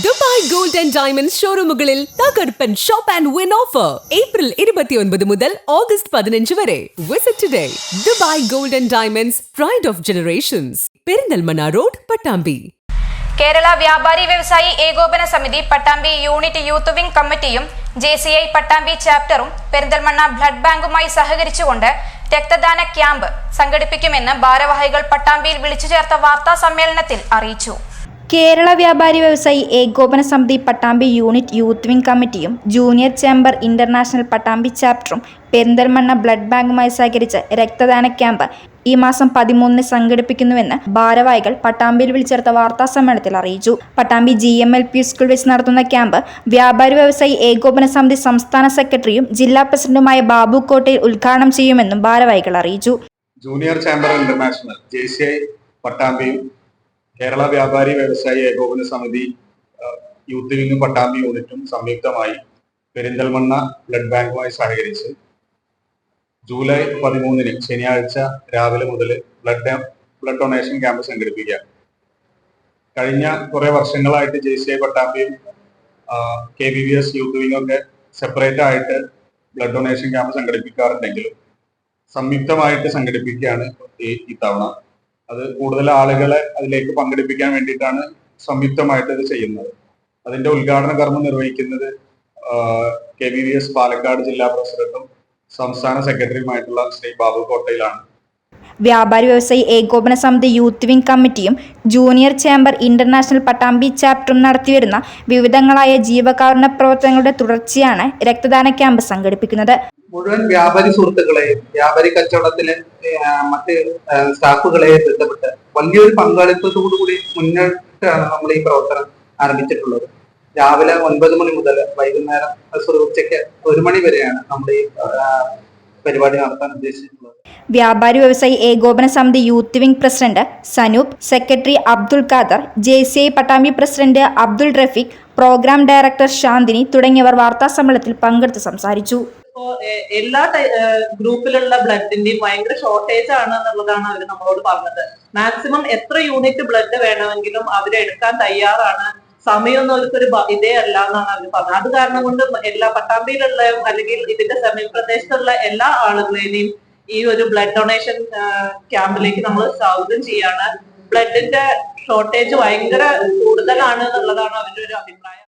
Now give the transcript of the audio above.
Dubai gold and diamond ഷോറൂമുകളിൽ തകർപ്പൻ shop and win offer. April ഇരുപത്തിയൊൻപത് മുതൽ ഓഗസ്റ്റ് പതിനഞ്ച് വരെ. Visit today Dubai gold and diamonds pride of generations Perinthalmanna road Pattambi. Kerala വ്യാപാരി വ്യവസായി ഏകോപന സമിതി പട്ടാമ്പി യൂണിറ്റ് യൂത്ത് വിംഗ് കമ്മിറ്റിയും ജെ സി ഐ പട്ടാമ്പി ചാപ്റ്ററും പെരിന്തൽമണ്ണ ബ്ലഡ് ബാങ്കുമായി സഹകരിച്ചുകൊണ്ട് രക്തദാന ക്യാമ്പ് സംഘടിപ്പിക്കുമെന്ന് ഭാരവാഹികൾ പട്ടാമ്പിയിൽ വിളിച്ചു ചേർത്ത വാർത്താ സമ്മേളനത്തിൽ അറിയിച്ചു. Kerala Vyapari Vyavasayi Ekopana Samithi Pattambi unit youth wing കമ്മിറ്റിയും ജൂനിയർ ചേംബർ ഇന്റർനാഷണൽ പട്ടാമ്പി ചാപ്റ്ററും പെരിന്തൽമണ്ണ ബ്ലഡ് ബാങ്കുമായി സഹകരിച്ച് രക്തദാന ക്യാമ്പ് ഈ മാസം പതിമൂന്നിന് സംഘടിപ്പിക്കുന്നുവെന്ന് ഭാരവാഹികൾ പട്ടാമ്പിയിൽ വിളിച്ചേർത്ത വാർത്താ സമ്മേളനത്തിൽ അറിയിച്ചു. Pattambi G M L P school വെച്ച് നടത്തുന്ന ക്യാമ്പ് വ്യാപാരി വ്യവസായി ഏകോപന സമിതി സംസ്ഥാന സെക്രട്ടറിയും ജില്ലാ പ്രസിഡന്റുമായ ബാബു കോട്ടയിൽ ഉദ്ഘാടനം ചെയ്യുമെന്നും ഭാരവാഹികൾ അറിയിച്ചു. Junior chamber international J C I പട്ടാമ്പിയും Kerala വ്യാപാരി വ്യവസായി ഏകോപന സമിതി യൂത്ത് വിങ് പട്ടാമ്പി യൂണിറ്റും സംയുക്തമായി പെരിന്തൽമണ്ണ ബ്ലഡ് ബാങ്കുമായി സഹകരിച്ച് ജൂലൈ പതിമൂന്നിന് ശനിയാഴ്ച രാവിലെ മുതൽ ബ്ലഡ് ബ്ലഡ് ഡൊണേഷൻ ക്യാമ്പ് സംഘടിപ്പിക്കുക. കഴിഞ്ഞ കുറെ വർഷങ്ങളായിട്ട് J C I പട്ടാമ്പിയും K B B S youth wing ഒക്കെ സെപ്പറേറ്റ് ആയിട്ട് ബ്ലഡ് ഡൊണേഷൻ ക്യാമ്പ് സംഘടിപ്പിക്കാറുണ്ടെങ്കിലും സംയുക്തമായിട്ട് സംഘടിപ്പിക്കുകയാണ് ഈ ഇത്തവണ അത് കൂടുതൽ ആളുകളെ അതിലേക്ക് പങ്കെടുപ്പിക്കാൻ വേണ്ടിയിട്ടാണ് സംയുക്തമായിട്ട് ഇത് ചെയ്യുന്നത്. അതിന്റെ ഉദ്ഘാടന കർമ്മം നിർവഹിക്കുന്നത് K B V S Palakkad ജില്ലാ പ്രസിഡന്റും സംസ്ഥാന സെക്രട്ടറിയുമായിട്ടുള്ള ശ്രീ ബാബു കോട്ടയിലാണ്. വ്യാപാരി വ്യവസായി ഏകോപന സമിതി യൂത്ത് വിംഗ് കമ്മിറ്റിയും ജൂനിയർ ചേംബർ ഇന്റർനാഷണൽ പട്ടാമ്പി ചാപ്റ്ററും നടത്തിവരുന്ന വിവിധങ്ങളായ ജീവകാരുണ്യ പ്രവർത്തനങ്ങളുടെ തുടർച്ചയാണ് രക്തദാന ക്യാമ്പ് സംഘടിപ്പിക്കുന്നത്. മുഴുവൻ വ്യാപാരി സുഹൃത്തുക്കളെയും വ്യാപാരി കച്ചവടത്തിലെ മറ്റ് സ്റ്റാഫുകളെയും ബന്ധപ്പെട്ട് വലിയൊരു പങ്കാളിത്തത്തോടുകൂടി മുന്നിട്ടാണ് നമ്മൾ ഈ പ്രവർത്തനം ആരംഭിച്ചിട്ടുള്ളത്. രാവിലെ ഒൻപത് മണി മുതൽ വൈകുന്നേരം ഉച്ചയ്ക്ക് ഒരു മണി വരെയാണ് നമ്മൾ ഈ പരിപാടി നടത്താൻ ഉദ്ദേശിച്ചിട്ടുള്ളത്? വ്യാപാരി വ്യവസായി ഏകോപന സമിതി youth wing president Sanoop secretary Abdul Khader J C I Pattambi president Abdul Rafeeq programme director Shanthini തുടങ്ങിയവർ വാർത്താ സമ്മേളനത്തിൽ പങ്കെടുത്ത് സംസാരിച്ചു. എല്ലാ ഗ്രൂപ്പിലുള്ള ബ്ലഡിന്റെയും ഭയങ്കര ഷോർട്ടേജ് ആണ് എന്നുള്ളതാണ് അവർ നമ്മളോട് പറഞ്ഞത്. മാക്സിമം എത്ര യൂണിറ്റ് ബ്ലഡ് വേണമെങ്കിലും അവരെടുക്കാൻ തയ്യാറാണ് സമയമൊന്നും അവർക്കൊരു ഇതേ അല്ല എന്നാണ് അവർ പറഞ്ഞത്. അത് കാരണം കൊണ്ട് എല്ലാ പട്ടാമ്പിയിലുള്ള അല്ലെങ്കിൽ ഇതിന്റെ സമീപപ്രദേശത്തുള്ള എല്ലാ ആളുകളെയും ഈ ഒരു ബ്ലഡ് ഡൊണേഷൻ ക്യാമ്പിലേക്ക് നമ്മൾ സ്വാഗതം ചെയ്യാണ്. ബ്ലഡിന്റെ ഷോർട്ടേജ് ഭയങ്കര കൂടുതലാണ് എന്നുള്ളതാണ് അവരുടെ ഒരു അഭിപ്രായം.